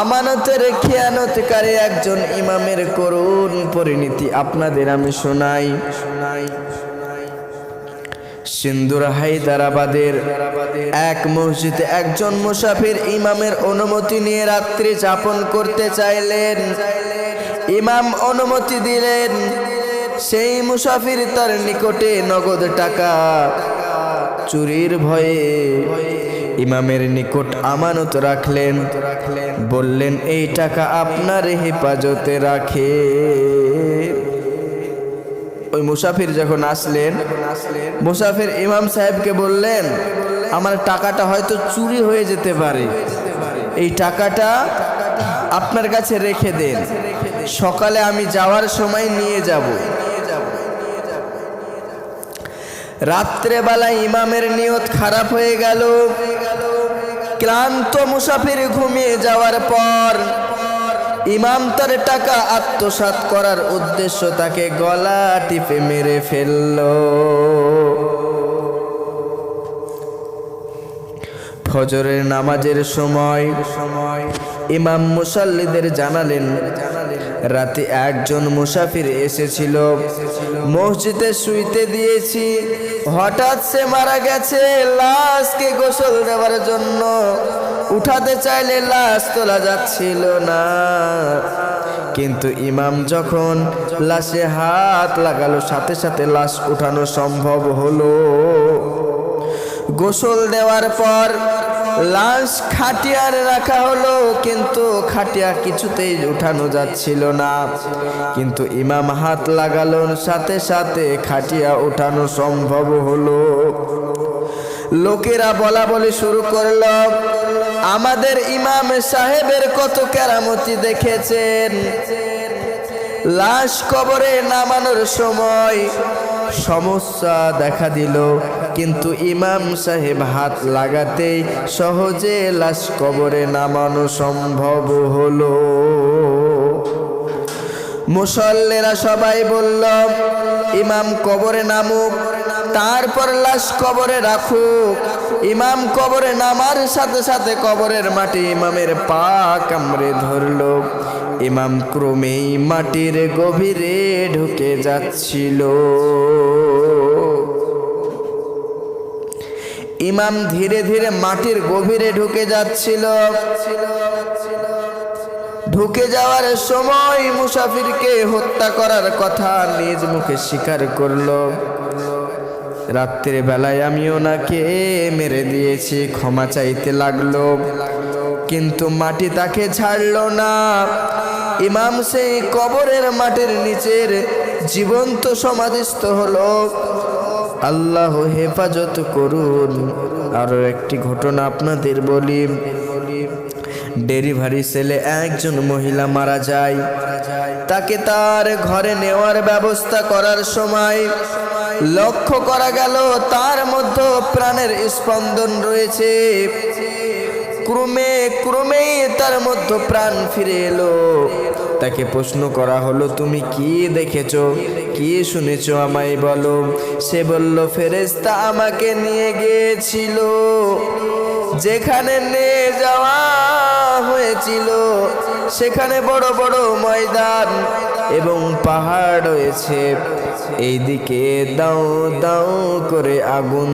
আমানতের খেয়ানতকারী একজন ইমামের করুণ পরিণতি আপনাদের আমি শোনাই শোনাই। সিন্দুর হায়দারাবাদের এক মসজিদে একজন মুসাফির ইমামের অনুমতি নিয়ে রাত্রি যাপন করতে চাইলেন। ইমাম অনুমতি দিলেন, সেই মুসাফির তার নিকটে নগদ টাকা চুরির ভয়ে ইমামের নিকট আমানত রাখলেন। বললেন, এই টাকা আপনার হেফাজতে রাখে। ওই মুসাফির যখন আসলেন, মুসাফির ইমাম সাহেবকে বললেন, আমার টাকাটা হয়তো চুরি হয়ে যেতে পারে। এই টাকাটা আপনার কাছে রেখে দেন। সকালে আমি যাওয়ার সময় নিয়ে যাব। রাত্রেবেলা ইমামের নিয়ত খারাপ হয়ে গেল। ক্লান্ত মুসাফির ঘুমিয়ে যাওয়ার পর ইমাম তার টাকা আত্মসাৎ করার উদ্দেশ্য তাকে গলা টিপে মেরে ফেলল। ফজরের নামাজের সময় সময় ইমাম মুসাল্লিদের জানালেন, রাতে একজন মুসাফির এসেছিল। মসজিদে শুইতে দিয়েছি হঠাৎ সে মারা গেছে, লাশকে গোসল দেওয়ার জন্য। উঠাতে চাইলে লাশ তোলা যাচ্ছিল না। কিন্তু ইমাম যখন লাশে হাত লাগালো, সাথে সাথে লাশ উঠানো সম্ভব হলো। গোসল দেওয়ার পর লাশ খাটিয়ার রাখা হলো, কিন্তু খাটিয়া কিছুতেই উঠানো যাচ্ছিল না। কিন্তু ইমাম হাত লাগালোর সাথে সাথে খাটিয়া উঠানো সম্ভব হলো। লোকেরা বলা বলি শুরু করল, আমাদের ইমাম সাহেবের কত কেরামতি দেখেছেন? লাশ কবরে নামানোর সময় সমস্যা দেখা দিল। কিন্তু ইমাম সাহেব হাত লাগাতেই সহজে লাশ কবরে নামানো সম্ভব হলো। মুসল্লেরা সবাই বলল, ইমাম কবরে নামুক। তারপর লাশ কবরে রাখুক ইমাম কবরে নামার সাথে সাথে কবরের মাটি ইমামের পা কামড়ে ধরল। ইমাম ক্রমেই মাটির গভীরে ঢুকে যাচ্ছিল। ইমাম ধীরে ধীরে মাটির গভীরে ঢুকে যাচ্ছিল। ঢুকে যাওয়ার সময় মুসাফিরকে হত্যা করার কথা নিজ মুখে স্বীকার করল। রাত্রে বেলায় আমি ওনাকে মেরে দিয়েছি, ক্ষমা চাইতে লাগল। কিন্তু মাটি তাকে ছাড়লো না। ইমাম সেই কবরের মাটির নিচের জীবন্ত সমাধিস্থ হলো। আল্লাহ হেফাজত করুন। আরও একটি ঘটনা আপনাদের বলি। ডেলিভারি সেলে একজন মহিলা মারা যায়। তাকে তার ঘরে নেওয়ার ব্যবস্থা করার সময় লক্ষ্য করা গেল, তার মধ্যে প্রাণের স্পন্দন রয়েছে। ক্রমে ক্রমেই তার মধ্যে প্রাণ ফিরে এলো। তাকে প্রশ্ন করা হলো, তুমি কি দেখেছ? কি শুনেছো আমায় বলো? সে বলল ফেরেস্তা আমাকে নিয়ে গিয়েছিল, যেখানে নিয়ে যাওয়া হয়েছিল। সেখানে বড় বড় ময়দান এবং পাহাড় রয়েছে। এইদিকে দাও দাও করে আগুন